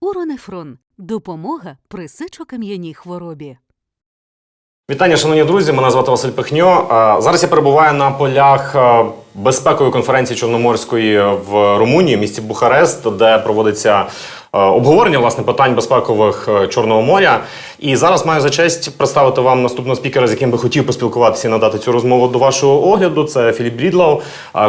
Уронефрон допомога при сечокам'яній хворобі. Вітання, шановні друзі. Мене звати Василь Пихньо. Зараз я перебуваю на полях безпекової конференції Чорноморської в Румунії, в місті Бухарест, де проводиться обговорення власне питань безпекових а, Чорного моря. І зараз маю за честь представити вам наступного спікера, з яким би хотів поспілкуватися і надати цю розмову до вашого огляду. Це Філіп Брідлау,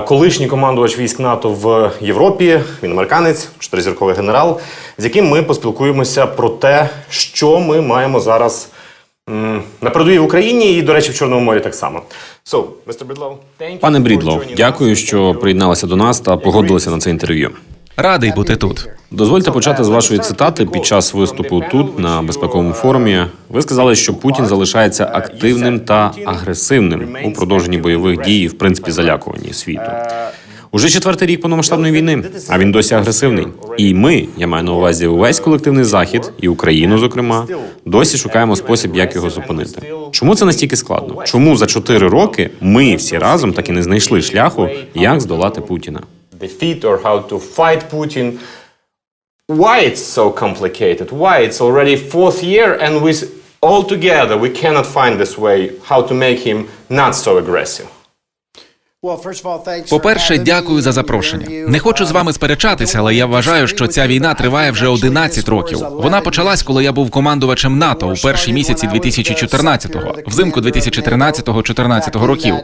колишній командувач військ НАТО в Європі. Він американець, чотиризірковий генерал, з яким ми поспілкуємося про те, що ми маємо зараз. На передовій в Україні і, до речі, в Чорному морі так само. So, Mr. Bridlow, Пане for Брідло, дякую, що приєдналися до нас та погодилися на це інтерв'ю. Радий бути тут. Дозвольте почати з вашої цитати під час виступу тут на безпековому форумі. Ви сказали, що Путін залишається активним та агресивним у продовженні бойових дій, в принципі, залякуванні світу. Уже четвертий рік повномасштабної війни, а він досі агресивний. І ми, я маю на увазі увесь колективний захід і Україну, зокрема, досі шукаємо спосіб, як його зупинити. Чому це настільки складно? Чому за чотири роки ми всі разом так і не знайшли шляху, як здолати Путіна? Defeat or how to fight Putin. Why it's so complicated? Why it's already fourth year and we all together we cannot find this way how to make him not so aggressive. По-перше, дякую за запрошення. Не хочу з вами сперечатися, але я вважаю, що ця війна триває вже 11 років. Вона почалась, коли я був командувачем НАТО у перші місяці 2014-го, взимку 2013-14 років.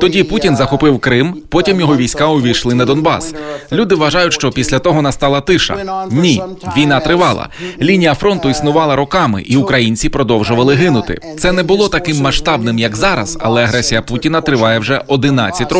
Тоді Путін захопив Крим, потім його війська увійшли на Донбас. Люди вважають, що після того настала тиша. Ні, війна тривала. Лінія фронту існувала роками, і українці продовжували гинути. Це не було таким масштабним, як зараз, але агресія Путіна триває вже 11 років.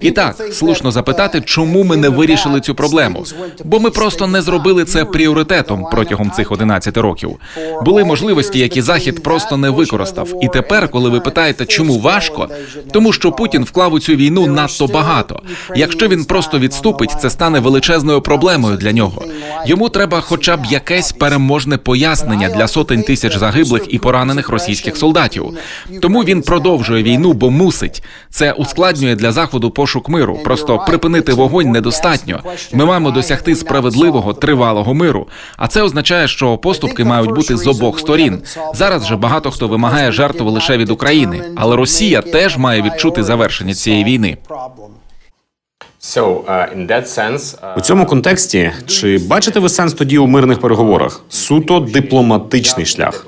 І так, слушно запитати, чому ми не вирішили цю проблему? Бо ми просто не зробили це пріоритетом протягом цих 11 років. Були можливості, які захід просто не використав. І тепер, коли ви питаєте, чому важко, тому що Путін вклав у цю війну надто багато. Якщо він просто відступить, це стане величезною проблемою для нього. Йому треба, хоча б якесь переможне пояснення для сотень тисяч загиблих і поранених російських солдатів. Тому він продовжує війну, бо мусить. Це ускладнює для заходу пошук миру. Просто припинити вогонь недостатньо. Ми маємо досягти справедливого тривалого миру. А це означає, що поступки мають бути з обох сторін. Зараз же багато хто вимагає жертв лише від України, але Росія теж має відчути завершення цієї війни. So, uh, in that sense, uh, У цьому контексті чи бачите ви сенс тоді у мирних переговорах? Суто дипломатичний шлях.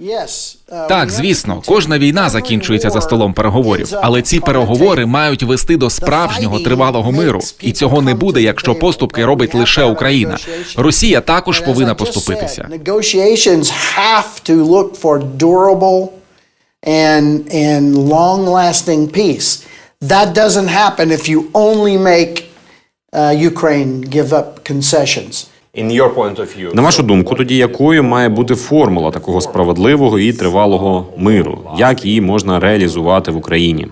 Way. Так, звісно, кожна війна закінчується за столом переговорів, але ці переговори мають вести до справжнього тривалого миру, і цього не буде, якщо поступки робить лише Україна. Росія також повинна поступитися. That doesn't happen if you only make uh, Ukraine give up concessions. На вашу думку, тоді якою має бути формула такого справедливого і тривалого миру? Як її можна реалізувати в Україні?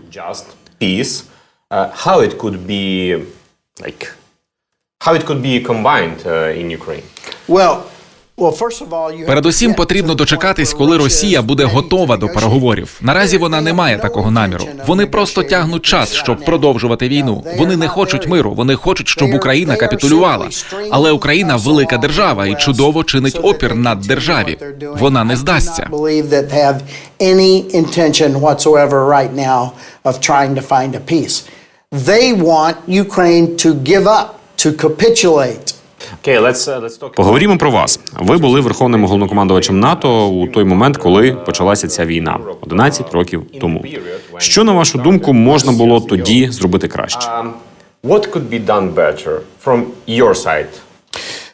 uh, uh. Well, Передусім потрібно дочекатись, коли Росія буде готова до переговорів. Наразі вона не має такого наміру. Вони просто тягнуть час, щоб продовжувати війну. Вони не хочуть миру. Вони хочуть, щоб Україна капітулювала. Але Україна велика держава і чудово чинить опір над державі. Вона не здасться. They want Ukraine to give up, to capitulate. Uh. Поговоримо про вас. Ви були верховним головнокомандувачем НАТО у той момент, коли почалася ця війна 11 років тому. Що на вашу думку можна було тоді зробити краще? Um, what could be done better from your side? We missed a lot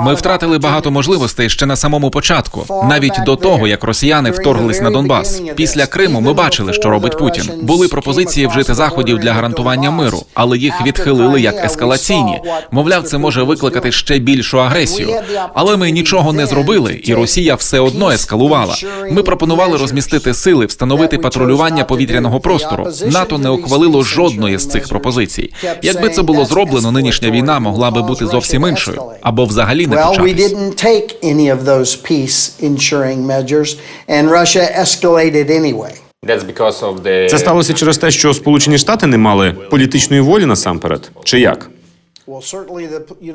Ми втратили багато можливостей ще на самому початку, навіть до того, як росіяни вторглись на Донбас. Після Криму ми бачили, що робить Путін. Були пропозиції вжити заходів для гарантування миру, але їх відхилили як ескалаційні. Мовляв, це може викликати ще більшу агресію. Але ми нічого не зробили, і Росія все одно ескалувала. Ми пропонували розмістити сили, встановити патрулювання повітряного простору. НАТО не ухвалило жодної з цих пропозицій. Якби це було зроблено, нинішня війна могла би бути зовсім іншою або взагалі не Well, we початись. didn't take any of those peace ensuring measures, and Russia escalated anyway. That's because of the Це сталося через те, що Сполучені Штати не мали політичної волі насамперед, чи як?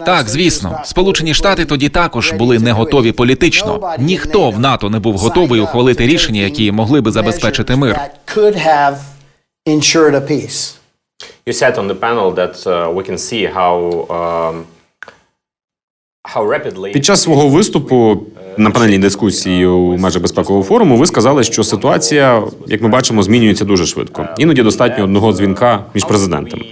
Так, звісно, Сполучені Штати тоді також були не готові політично. Ніхто в НАТО не був готовий ухвалити рішення, які могли би забезпечити мир. You said on the panel that uh, we can see how um, Під час свого виступу на панельній дискусії у межах безпекового форуму ви сказали, що ситуація, як ми бачимо, змінюється дуже швидко. Іноді достатньо одного дзвінка між президентами.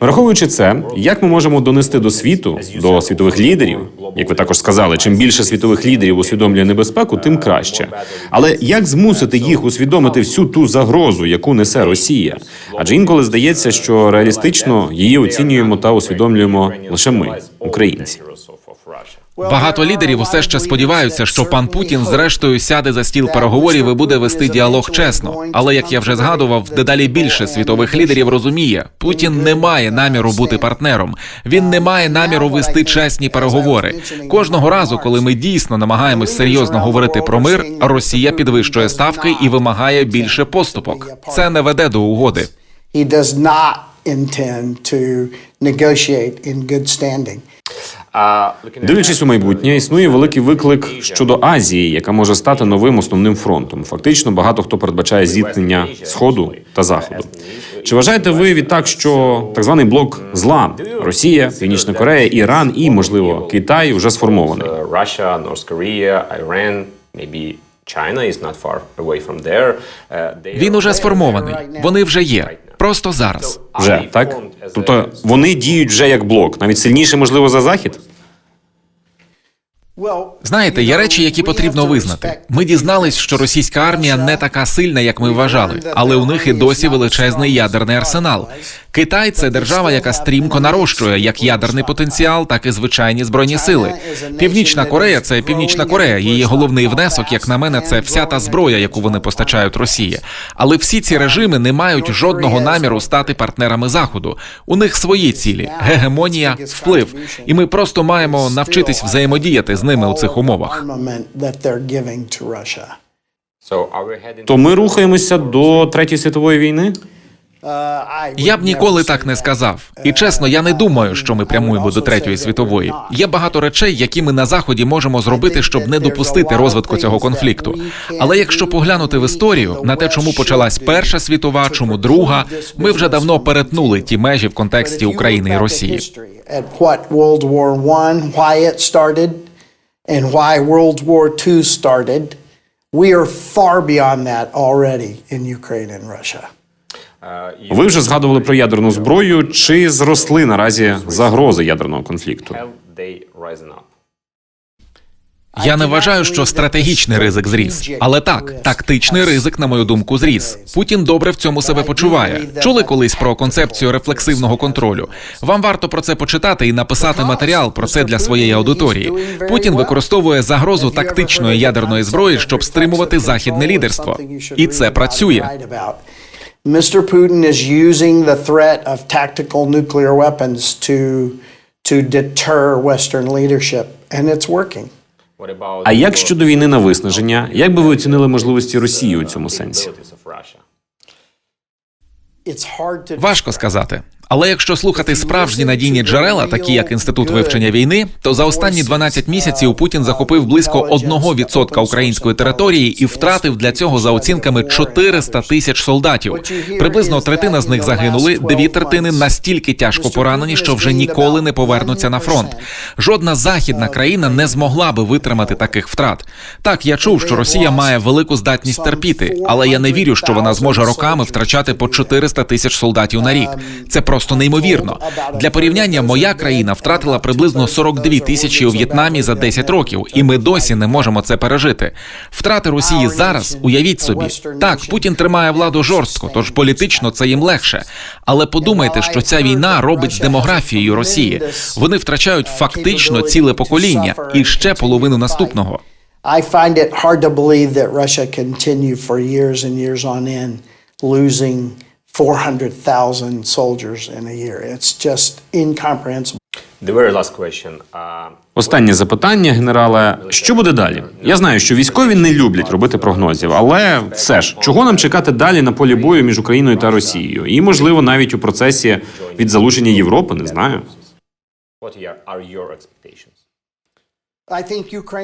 Враховуючи це, як ми можемо донести до світу, до світових лідерів, як ви також сказали, чим більше світових лідерів усвідомлює небезпеку, тим краще. Але як змусити їх усвідомити всю ту загрозу, яку несе Росія? Адже інколи здається, що реалістично її оцінюємо та усвідомлюємо лише ми, українці. Багато лідерів усе ще сподіваються, що пан Путін зрештою сяде за стіл переговорів і буде вести діалог чесно. Але як я вже згадував, дедалі більше світових лідерів розуміє, Путін не має наміру бути партнером. Він не має наміру вести чесні переговори. Кожного разу, коли ми дійсно намагаємось серйозно говорити про мир, Росія підвищує ставки і вимагає більше поступок. Це не веде до угоди. He does. Дивлячись у майбутнє, існує великий виклик щодо Азії, яка може стати новим основним фронтом. Фактично, багато хто передбачає зіткнення сходу та заходу. Чи вважаєте ви відтак, що так званий блок зла Росія, Північна Корея, Іран і, можливо, Китай вже сформований? they Він уже сформований. Вони вже є. Просто зараз. Вже так? Тобто вони діють вже як блок, навіть сильніше, можливо, за захід. Знаєте, є речі, які потрібно визнати. Ми дізнались, що російська армія не така сильна, як ми вважали, але у них і досі величезний ядерний арсенал. Китай це держава, яка стрімко нарощує як ядерний потенціал, так і звичайні збройні сили. Північна Корея це Північна Корея. Її головний внесок, як на мене, це вся та зброя, яку вони постачають Росії. Але всі ці режими не мають жодного наміру стати партнерами Заходу. У них свої цілі: гегемонія, вплив. І ми просто маємо навчитись взаємодіяти з ними у цих умовах. То ми рухаємося до третьої світової війни? Я б ніколи так не сказав. І чесно, я не думаю, що ми прямуємо до третьої світової. Є багато речей, які ми на заході можемо зробити, щоб не допустити розвитку цього конфлікту. Але якщо поглянути в історію на те, чому почалась перша світова, чому друга, ми вже давно перетнули ті межі в контексті України і Росії. And why World War II started, we are far beyond that already in Ukraine and Russia. Ви вже згадували про ядерну зброю. Чи зросли наразі загрози ядерного конфлікту? Я не вважаю, що стратегічний ризик зріс, але так, тактичний ризик, на мою думку, зріс. Путін добре в цьому себе почуває. Чули колись про концепцію рефлексивного контролю? Вам варто про це почитати і написати матеріал про це для своєї аудиторії. Путін використовує загрозу тактичної ядерної зброї, щоб стримувати західне лідерство, і це працює. Mr. Putin is using the threat of tactical nuclear weapons to to deter Western leadership, and it's working. А як щодо війни на виснаження? Як би ви оцінили можливості Росії у цьому сенсі? of Russia? It's hard to Важко сказати. Але якщо слухати справжні надійні джерела, такі як інститут вивчення війни, то за останні 12 місяців Путін захопив близько 1% української території і втратив для цього за оцінками 400 тисяч солдатів. Приблизно третина з них загинули, дві третини настільки тяжко поранені, що вже ніколи не повернуться на фронт. Жодна західна країна не змогла би витримати таких втрат. Так, я чув, що Росія має велику здатність терпіти, але я не вірю, що вона зможе роками втрачати по 400 тисяч солдатів на рік. Це просто неймовірно. Для порівняння, моя країна втратила приблизно 42 тисячі у В'єтнамі за 10 років, і ми досі не можемо це пережити. Втрати Росії зараз, уявіть собі, так Путін тримає владу жорстко, тож політично це їм легше. Але подумайте, що ця війна робить з демографією Росії. Вони втрачають фактично ціле покоління і ще половину наступного. I find it hard to believe that Russia continue for years and years on end losing 400,000 soldiers in a year. It's just incomprehensible. The very last question. Uh, Останнє запитання, генерале. Що буде далі? Я знаю, що військові не люблять робити прогнозів, але все ж, чого нам чекати далі на полі бою між Україною та Росією? І, можливо, навіть у процесі від залучення Європи, не знаю. What are- are your expectations?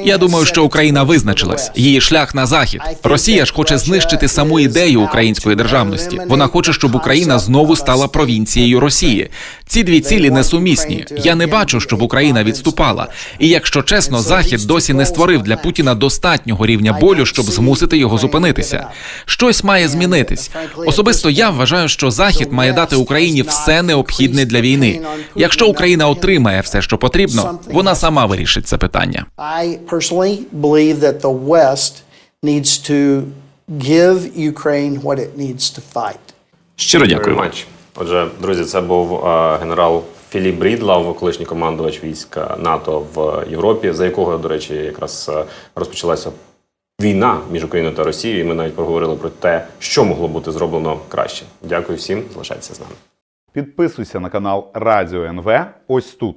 Я думаю, що Україна визначилась. Її шлях на захід. Росія ж хоче знищити саму ідею української державності. Вона хоче, щоб Україна знову стала провінцією Росії. Ці дві цілі несумісні. Я не бачу, щоб Україна відступала. І якщо чесно, захід досі не створив для Путіна достатнього рівня болю, щоб змусити його зупинитися. Щось має змінитись. Особисто я вважаю, що захід має дати Україні все необхідне для війни. Якщо Україна отримає все, що потрібно, вона сама вирішить це питання. I personally believe that the West needs to give Ukraine what it needs to fight. Щиро дякую. Отже, друзі, це був е, генерал Філіп Брідлав, колишній командувач військ НАТО в Європі, за якого, до речі, якраз е, розпочалася війна між Україною та Росією. І ми навіть поговорили про те, що могло бути зроблено краще. Дякую всім, залишайтеся з нами. Підписуйся на канал Радіо НВ ось тут.